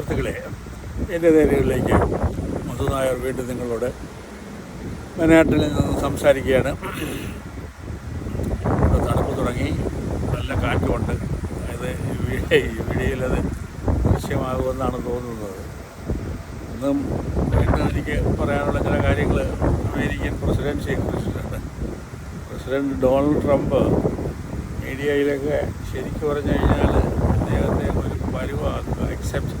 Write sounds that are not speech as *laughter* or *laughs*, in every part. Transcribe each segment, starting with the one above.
സുഹൃത്തുക്കളെ എന്റെ നേരുകളിലേക്ക് മധുനായർ വീണ്ടും നിങ്ങളോട് മനാട്ടിൽ നിന്ന് സംസാരിക്കുകയാണ്. ഇവിടെ തണുപ്പ് തുടങ്ങി. നല്ല കാറ്റുമുണ്ട്. അതായത് വീഡിയോയിൽ അത് ദൃശ്യമാകുമെന്നാണ് തോന്നുന്നത്. ഇന്നും വീണ്ടും എനിക്ക് പറയാനുള്ള ചില കാര്യങ്ങൾ അമേരിക്കൻ പ്രസിഡൻസിയെ കുറിച്ചിട്ടുണ്ട് പ്രസിഡന്റ് ഡൊണാൾഡ് ട്രംപ് മീഡിയയിലൊക്കെ ശരിക്കും പറഞ്ഞു കഴിഞ്ഞാൽ പരുവാക്കുക എക്സെപ്റ്റ്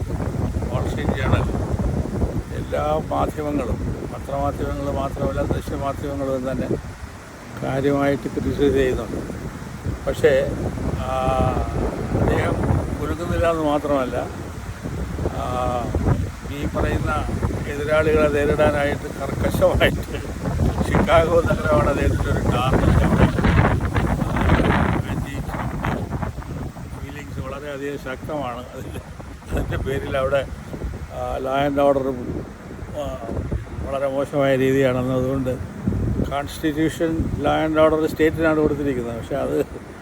സ്ട്രീറ്റ് ജേണൽ എല്ലാ മാധ്യമങ്ങളും പത്രമാധ്യമങ്ങൾ മാത്രമല്ല ദൃശ്യമാധ്യമങ്ങളും തന്നെ കാര്യമായിട്ട് ക്രിറ്റിസൈസ് ചെയ്യുന്നുണ്ട്. പക്ഷേ അദ്ദേഹം കുലുക്കുന്നില്ല എന്ന് മാത്രമല്ല ഈ പറയുന്ന എതിരാളികളെ നേരിടാനായിട്ട് കർക്കശമായിട്ട് *laughs* ഷിക്കാഗോ നഗരമാണ് അദ്ദേഹത്തിന്റെ ഒരു ടാർഗറ്റ്. വളരെയധികം ശക്തമാണ്. അതിൽ അതിന്റെ പേരിൽ അവിടെ ലാ ആൻഡ് ഓർഡറും വളരെ മോശമായ രീതിയാണെന്ന് അതുകൊണ്ട് കോൺസ്റ്റിറ്റ്യൂഷൻ ലാ ആൻഡ് ഓർഡർ സ്റ്റേറ്റിനാണ് കൊടുത്തിരിക്കുന്നത്. പക്ഷേ അത്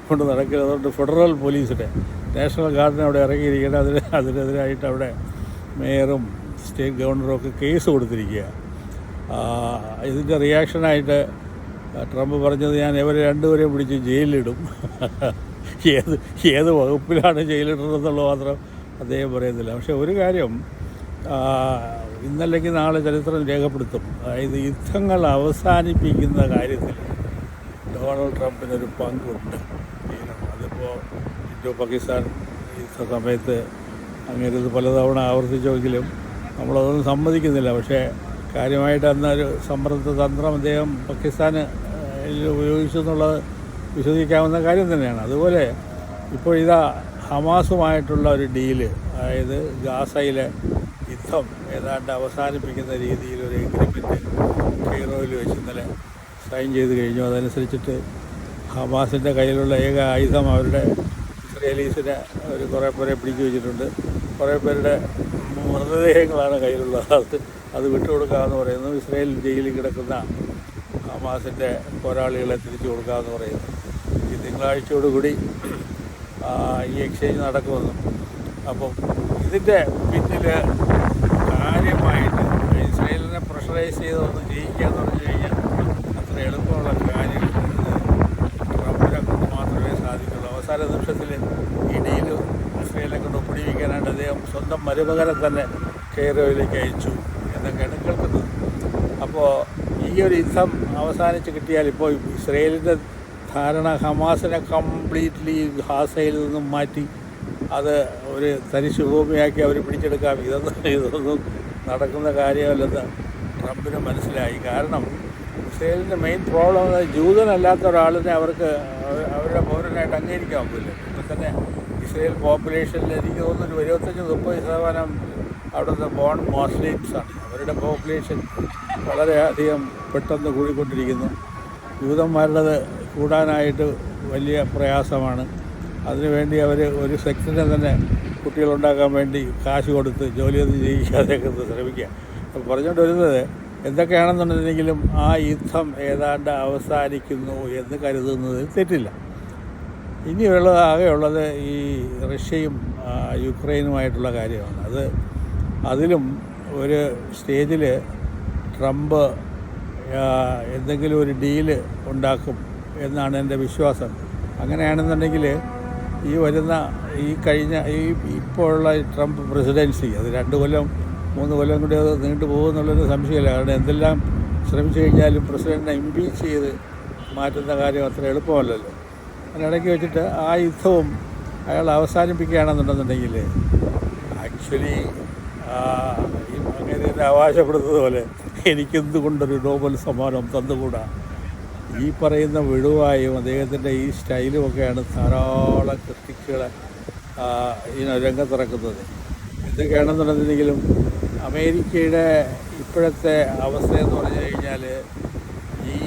കൊണ്ട് നടക്കില്ല. അതുകൊണ്ട് ഫെഡറൽ പോലീസിന്റെ നാഷണൽ ഗാർഡിനെ അവിടെ ഇറങ്ങിയിരിക്കേണ്ട. അതിന് അതിനെതിരായിട്ട് അവിടെ മേയറും സ്റ്റേറ്റ് ഗവർണറും ഒക്കെ കേസ് കൊടുത്തിരിക്കുക. ഇതിന്റെ റിയാക്ഷനായിട്ട് ട്രംപ് പറഞ്ഞത് ഞാൻ ഇവരെ രണ്ടുപേരെയും പിടിച്ച് ജയിലിലിടും. ഏത് ഏത് വകുപ്പിലാണ് ജയിലിടുന്നതെന്നുള്ളത് മാത്രം അദ്ദേഹം പറയുന്നില്ല പക്ഷേ ഒരു കാര്യം ഇന്നല്ലെങ്കിൽ നാളെ ചരിത്രം രേഖപ്പെടുത്തും. അതായത് യുദ്ധങ്ങൾ അവസാനിപ്പിക്കുന്ന കാര്യത്തിൽ ഡൊണാൾഡ് ട്രംപിനൊരു പങ്കുണ്ട്. അതിപ്പോൾ ഇൻഡോ പാകിസ്ഥാൻ യുദ്ധ സമയത്ത് അങ്ങനെ ഇത് പലതവണ ആവർത്തിച്ചെങ്കിലും നമ്മളതൊന്നും സമ്മതിക്കുന്നില്ല. പക്ഷേ കാര്യമായിട്ട് അന്നൊരു സമ്മർദ്ദ തന്ത്രം അദ്ദേഹം പാകിസ്ഥാന് ഉപയോഗിച്ചു എന്നുള്ളത് വിശ്വസിക്കാവുന്ന കാര്യം തന്നെയാണ്. അതുപോലെ ഇപ്പോൾ ഇതാ ഹമാസുമായിട്ടുള്ള ഒരു ഡീൽ അതായത് ഗാസയിലെ യുദ്ധം ഏതാണ്ട് അവസാനിപ്പിക്കുന്ന രീതിയിൽ ഒരു എഗ്രിമെന്റ് കെയ്റോയിൽ വെച്ച് ഇന്നലെ സൈൻ ചെയ്ത് കഴിഞ്ഞു. അതനുസരിച്ചിട്ട് ഹമാസിന്റെ കയ്യിലുള്ള ഏക ആയുധം അവരുടെ ഇസ്രയേലീസിനെ ഒരു കുറേ പേരെ പിടിച്ചു വെച്ചിട്ടുണ്ട്. കുറേ പേരുടെ മൃതദേഹങ്ങളാണ് കയ്യിലുള്ള അത് അത് വിട്ടുകൊടുക്കാമെന്ന് പറയുന്നു. ഇസ്രയേൽ ജയിലിൽ കിടക്കുന്ന ഹമാസിന്റെ പോരാളികളെ തിരിച്ചു കൊടുക്കാമെന്ന് പറയുന്നു. ഈ തിങ്കളാഴ്ചയോടുകൂടി കൂടി ഈ എക്സ്ചേഞ്ച് നടക്കുമെന്നും. അപ്പം ഇതിന്റെ പിന്നിൽ കാര്യമായിട്ട് ഇസ്രയേലിനെ പ്രഷറൈസ് ചെയ്തൊന്ന് ജയിക്കുക എന്ന് പറഞ്ഞു കഴിഞ്ഞാൽ അത്ര എളുപ്പമുള്ള കാര്യം ട്രംപിനെ മാത്രമേ സാധിക്കുള്ളൂ. അവസാന നിമിഷത്തിൽ ഡീൽ ഇസ്രയേലിനെ കൊണ്ട് ഒപ്പിടിപ്പിക്കാനായിട്ട് അദ്ദേഹം സ്വന്തം മരുമകനെ തന്നെ കെയറോയിലേക്ക് അയച്ചു എന്നൊക്കെയാണ് കേൾക്കുന്നത്. അപ്പോൾ ഈ ഒരു യുദ്ധം അവസാനിച്ച് കിട്ടിയാൽ ഇപ്പോൾ ഇസ്രയേലിന്റെ ധാരണ ഹമാസിനെ കംപ്ലീറ്റ്ലി ഹാസയിൽ നിന്നും മാറ്റി അത് ഒരു തരിശു ഭൂമിയാക്കി അവർ പിടിച്ചെടുക്കാം. ഇതൊന്നും ഇതൊന്നും നടക്കുന്ന കാര്യമല്ലെന്ന് ട്രംപിന് മനസ്സിലായി. കാരണം ഇസ്രയേലിന്റെ മെയിൻ പ്രോബ്ലം ജൂതനല്ലാത്ത ഒരാളിനെ അവർക്ക് അവരുടെ പൗരനായിട്ട് അംഗീകരിക്കാൻ ഒക്കില്ല ഇപ്പം തന്നെ ഇസ്രയേൽ പോപ്പുലേഷനിൽ എനിക്ക് തോന്നുന്നു ഒരു ഇരുപത്തഞ്ച് മുപ്പത് ശതമാനം അവിടുത്തെ ബോൺ മോസ്ലിംസാണ് അവരുടെ പോപ്പുലേഷൻ വളരെയധികം പെട്ടെന്ന് കൂടിക്കൊണ്ടിരിക്കുന്നു. ജൂതന്മാരുടേത് കൂടാനായിട്ട് വലിയ പ്രയാസമാണ്. അതിനുവേണ്ടി അവർ ഒരു സെക്ഷനെ തന്നെ കുട്ടികളുണ്ടാക്കാൻ വേണ്ടി കാശ് കൊടുത്ത് ജോലിയൊന്നും ചെയ്യിക്കാതെയൊക്കെ ശ്രമിക്കുക. പറഞ്ഞുകൊണ്ട് വരുന്നത് എന്തൊക്കെയാണെന്നുണ്ടെങ്കിലും ആ യുദ്ധം ഏതാണ്ട് അവസാനിക്കുന്നു എന്ന് കരുതുന്നതിൽ തെറ്റില്ല. ഇനിയുള്ളത് ആകെയുള്ളത് ഈ റഷ്യയും യുക്രൈനുമായിട്ടുള്ള കാര്യമാണ്. അത് അതിലും ഒരു സ്റ്റേജിൽ ട്രംപ് എന്തെങ്കിലും ഒരു ഡീൽ ഉണ്ടാക്കും എന്നാണ് എന്റെ വിശ്വാസം. അങ്ങനെയാണെന്നുണ്ടെങ്കിൽ ഈ വരുന്ന ഈ കഴിഞ്ഞ ഈ ഇപ്പോഴുള്ള ട്രംപ് പ്രസിഡൻസി അത് രണ്ട് കൊല്ലം മൂന്ന് കൊല്ലം കൂടി അത് നീണ്ടു പോകുമെന്നുള്ളൊരു സംശയമില്ല. കാരണം എന്തെല്ലാം ശ്രമിച്ചു കഴിഞ്ഞാലും പ്രസിഡന്റിനെ ഇമ്പീച്ച് ചെയ്ത് മാറ്റുന്ന കാര്യം അത്ര എളുപ്പമല്ലല്ലോ. അതിനിടയ്ക്ക് വെച്ചിട്ട് ആ യുദ്ധവും അയാൾ അവസാനിപ്പിക്കുകയാണെന്നുണ്ടെന്നുണ്ടെങ്കിൽ ആക്ച്വലി ഈ അങ്ങനെ അവകാശപ്പെടുന്നത് പോലെ എനിക്കെന്തുകൊണ്ടൊരു നോബൽ സമ്മാനം തന്നുകൂടാ? ഈ പറയുന്ന വിടുവായും അദ്ദേഹത്തിന്റെ ഈ സ്റ്റൈലും ഒക്കെയാണ് ധാരാളം ക്രിട്ടിക്കുകളെ രംഗത്തിറക്കുന്നത്. എന്തൊക്കെയാണെന്നുണ്ടെന്നുണ്ടെങ്കിലും അമേരിക്കയുടെ ഇപ്പോഴത്തെ അവസ്ഥ എന്ന് പറഞ്ഞു കഴിഞ്ഞാൽ ഈ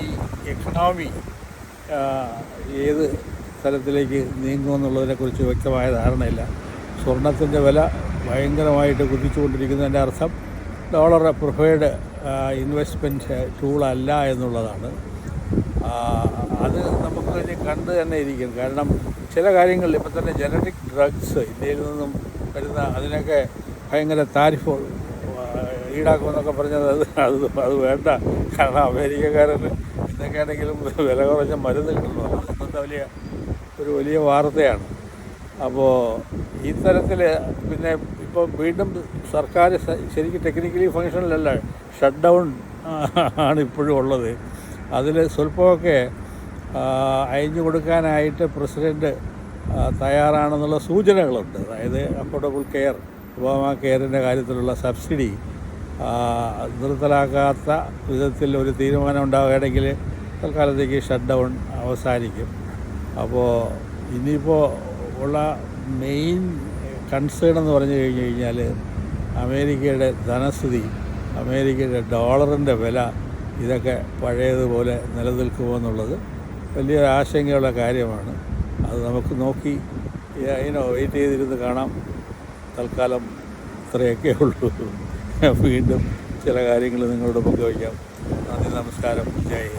എക്കണോമി ഏത് തലത്തിലേക്ക് നീങ്ങുമെന്നുള്ളതിനെക്കുറിച്ച് വ്യക്തമായ ധാരണയില്ല. സ്വർണത്തിന്റെ വില ഭയങ്കരമായിട്ട് കുതിച്ചുകൊണ്ടിരിക്കുന്നതിന്റെ അർത്ഥം ഡോളർ പ്രിഫേർഡ് ഇൻവെസ്റ്റ്മെന്റ് ടൂളല്ല എന്നുള്ളതാണ്. അത് നമുക്ക് കണ്ട് തന്നെ ഇരിക്കും. കാരണം ചില കാര്യങ്ങളിൽ ഇപ്പം തന്നെ ജനറ്റിക് ഡ്രഗ്സ് ഇന്ത്യയിൽ നിന്നും വരുന്ന അതിനൊക്കെ ഭയങ്കര താരിഫ് ഈടാക്കുമെന്നൊക്കെ പറഞ്ഞത് അത് അത് അത് വേണ്ട. കാരണം അമേരിക്കക്കാരന് എന്തൊക്കെയാണെങ്കിലും വില കുറഞ്ഞ മരുന്ന് കിട്ടുന്നു. അത് വലിയ ഒരു വലിയ വാർത്തയാണ്. അപ്പോൾ ഈ തരത്തിൽ പിന്നെ ഇപ്പോൾ വീണ്ടും സർക്കാർ ശരിക്കും ടെക്നിക്കലി ഫങ്ഷനിലല്ല ഷട്ട് ഡൗൺ ആണ് ഇപ്പോഴും ഉള്ളത്. അതിൽ സ്വല്പമൊക്കെ അയഞ്ഞു കൊടുക്കാനായിട്ട് പ്രസിഡന്റ് തയ്യാറാണെന്നുള്ള സൂചനകളുണ്ട്. അതായത് അഫോർഡബിൾ കെയർ ഒബാമ കെയറിന്റെ കാര്യത്തിലുള്ള സബ്സിഡി നിർത്തലാക്കാത്ത വിധത്തിൽ ഒരു തീരുമാനം ഉണ്ടാവുകയാണെങ്കിൽ തൽക്കാലത്തേക്ക് ഷട്ട് ഡൗൺ അവസാനിക്കും. അപ്പോൾ ഇനിയിപ്പോൾ ഉള്ള മെയിൻ കൺസേൺ എന്ന് പറഞ്ഞു കഴിഞ്ഞു കഴിഞ്ഞാൽ അമേരിക്കയുടെ ധനസ്ഥിതി അമേരിക്കയുടെ ഡോളറിന്റെ വില ഇതൊക്കെ പഴയതുപോലെ നിലനിൽക്കുമോ എന്നുള്ളത് വലിയൊരു ആശങ്കയുള്ള കാര്യമാണ്. അത് നമുക്ക് നോക്കി അതിനോ വെയിറ്റ് ചെയ്തിരുന്ന് കാണാം. തൽക്കാലം ഇത്രയൊക്കെ ഉള്ളൂ. വീണ്ടും ചില കാര്യങ്ങൾ നിങ്ങളോട് പങ്കുവയ്ക്കാം നന്ദി നമസ്കാരം. ജയ്